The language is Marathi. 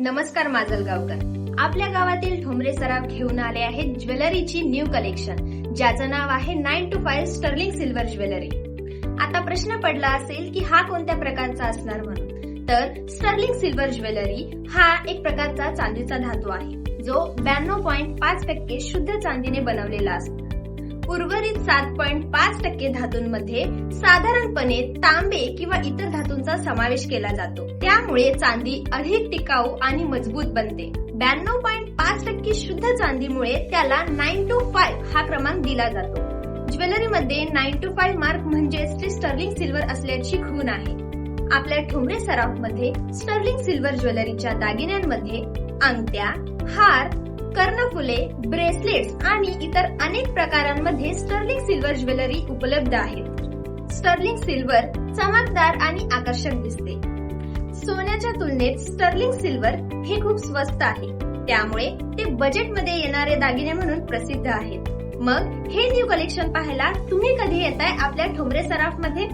नमस्कार माजलगावकर. आपल्या गावातील ठोंबरे सराफ घेऊन आले आहेत ज्वेलरीची न्यू कलेक्शन ज्याचं नाव आहे nine two five sterling silver jewellery. आता प्रश्न पडला असेल की हा कोणत्या प्रकारचा असणार म्हणून? तर स्टर्लिंग सिल्वर ज्वेलरी हा एक प्रकारचा चांदीचा धातू आहे. जो ब्याण्णव पॉईंट पाच टक्के शुद्ध चांदीने बनवलेला असतो. उर्वरित सात पॉईंट पाच टक्के धातूंमध्ये साधारणपणे तांबे किंवा इतर धातूंचा समावेश केला जातो. त्यामुळे चांदी अधिक टिकाऊ आणि मजबूत बनते. ब्याण्णव पॉईंट पाच टक्के शुद्ध चांदीमुळे त्याला नाईन टू फाईव्ह हा क्रमांक दिला जातो. ज्वेलरीमध्ये नाईन टू फाईव्ह मार्क म्हणजेच ते स्टर्लिंग सिल्वर असल्याची खूण आहे. आपल्या ठोंबरे सराफमध्ये स्टर्लिंग सिल्वर ज्वेलरीच्या दागिन्यांमध्ये अंगठ्या हार कर्णफुले ब्रेसलेट्स आणि इतर अनेक प्रकारांमध्ये स्टर्लिंग सिल्वर ज्वेलरी उपलब्ध आहेत स्टर्लिंग सिल्वर चमकदार आणि आकर्षक दिसते. सोन्याच्या तुलनेत स्टर्लिंग सिल्वर हे खूप स्वस्त आहे. त्यामुळे ते बजेटमध्ये येणारे दागिने म्हणून प्रसिद्ध आहेत. मग हे न्यू कलेक्शन पाहायला तुम्ही कधी येताय आपल्या ठोंबरे सराफमध्ये